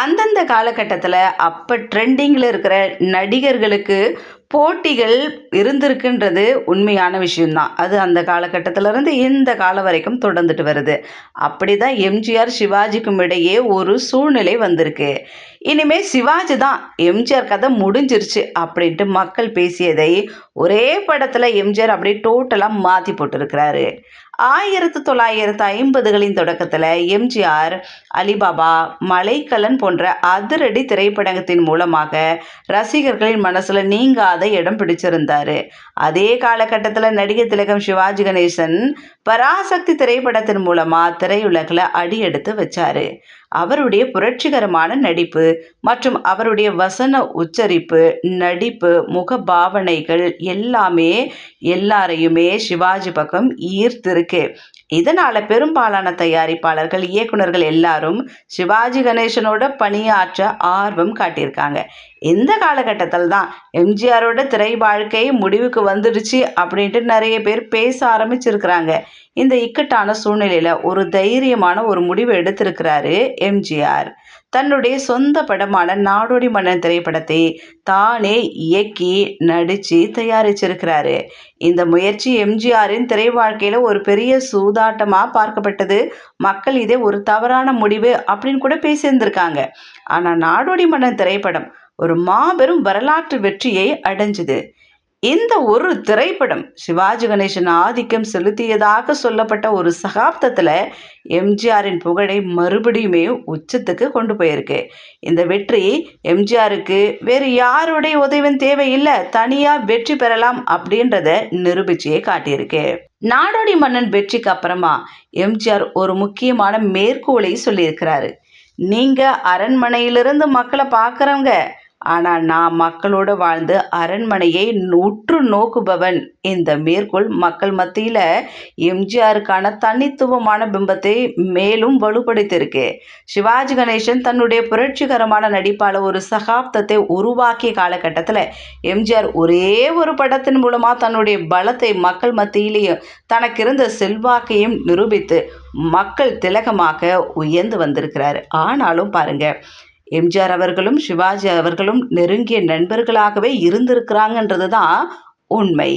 அந்தந்த காலகட்டத்தில் அப்போ ட்ரெண்டிங்கில் இருக்கிற நடிகர்களுக்கு போட்டிகள் இருந்திருக்குன்றது உண்மையான விஷயம்தான். அது அந்த காலகட்டத்திலேருந்து இந்த காலம் வரைக்கும் தொடர்ந்துட்டு வருது. அப்படி தான் எம்ஜிஆர் சிவாஜிக்கும் இடையே ஒரு சூழ்நிலை வந்திருக்கு. இனிமே சிவாஜி தான் எம்ஜிஆர் கதை முடிஞ்சிருச்சு அப்படின்ட்டு மக்கள் பேசியதை ஒரே படத்தில் எம்ஜிஆர் அப்படியே டோட்டலாக மாற்றி போட்டிருக்கிறாரு. ஆயிரத்து தொள்ளாயிரத்து ஐம்பதுகளின் தொடக்கத்தில் எம்ஜிஆர் அலிபாபா மலைக்கலன் போன்ற அதிரடி திரைப்படத்தின் மூலமாக ரசிகர்களின் மனசில் நீங்காத இடம் பிடிச்சிருந்தார். அதே காலகட்டத்தில் நடிகர் திலகம் சிவாஜி கணேசன் பராசக்தி திரைப்படத்தின் மூலமாக திரையுலகில் அடி எடுத்து அவருடைய புரட்சிகரமான நடிப்பு மற்றும் அவருடைய வசன உச்சரிப்பு நடிப்பு முக பாவனைகள் எல்லாமே எல்லாரையுமே சிவாஜி பக்கம் ஈர்த்திருக்கு. இதனால் பெரும்பாலான தயாரிப்பாளர்கள் இயக்குனர்கள் எல்லாரும் சிவாஜி கணேசனோட பணியாற்ற ஆர்வம் காட்டியிருக்காங்க. இந்த காலகட்டத்தில் தான் எம்ஜிஆரோட திரை வாழ்க்கை முடிவுக்கு வந்துடுச்சு அப்படின்ட்டு நிறைய பேர் பேச ஆரம்பிச்சிருக்கிறாங்க. இந்த இக்கட்டான சூழ்நிலையில் ஒரு தைரியமான ஒரு முடிவு எடுத்திருக்கிறாரு எம்ஜிஆர். தன்னுடைய சொந்த படமான நாடோடி மன்னன் திரைப்படத்தை தானே இயக்கி நடித்து தயாரிச்சிருக்கிறாரு. இந்த முயற்சி எம்ஜிஆரின் திரை வாழ்க்கையில் ஒரு பெரிய சூதாட்டமாக பார்க்கப்பட்டது. மக்கள் இதை ஒரு தவறான முடிவு அப்படின்னு கூட பேசியிருந்திருக்காங்க. ஆனால் நாடோடி மன்னன் திரைப்படம் ஒரு மாபெரும் வரலாற்று வெற்றியை அடைஞ்சுது. இந்த ஒரு திரைப்படம் சிவாஜி கணேசன் ஆதிக்கம் செலுத்தியதாக சொல்லப்பட்ட ஒரு சகாப்தத்தில் எம்ஜிஆரின் புகழை மறுபடியுமே உச்சத்துக்கு கொண்டு போயிருக்கு. இந்த வெற்றி எம்ஜிஆருக்கு வேறு யாருடைய உதவியும் தேவையில்லை தனியாக வெற்றி பெறலாம் அப்படின்றத நிரூபிச்சியே காட்டியிருக்கு. நாடோடி மன்னன் வெற்றிக்கு அப்புறமா எம்ஜிஆர் ஒரு முக்கியமான மேற்கோளை சொல்லியிருக்கிறாரு. நீங்கள் அரண்மனையிலிருந்து மக்களை பார்க்குறவங்க ஆனால் நான் மக்களோடு வாழ்ந்து அரண்மனையை உற்று நோக்குபவன். இந்த மேற்கோள் மக்கள் மத்தியில் எம்ஜிஆருக்கான தனித்துவமான பிம்பத்தை மேலும் வலுப்படுத்தியிருக்கு. சிவாஜி கணேசன் தன்னுடைய புரட்சிகரமான நடிப்பால் ஒரு சகாப்தத்தை உருவாக்கிய காலகட்டத்தில் எம்ஜிஆர் ஒரே ஒரு படத்தின் மூலமாக தன்னுடைய பலத்தை மக்கள் மத்தியிலேயும் தனக்கு இருந்த செல்வாக்கையும் நிரூபித்து மக்கள் திலகமாக உயர்ந்து வந்திருக்கிறார். ஆனாலும் பாருங்கள் எம்ஜிஆர் அவர்களும் சிவாஜி அவர்களும் நெருங்கிய நண்பர்களாகவே இருந்திருக்கிறாங்கன்றது தான் உண்மை.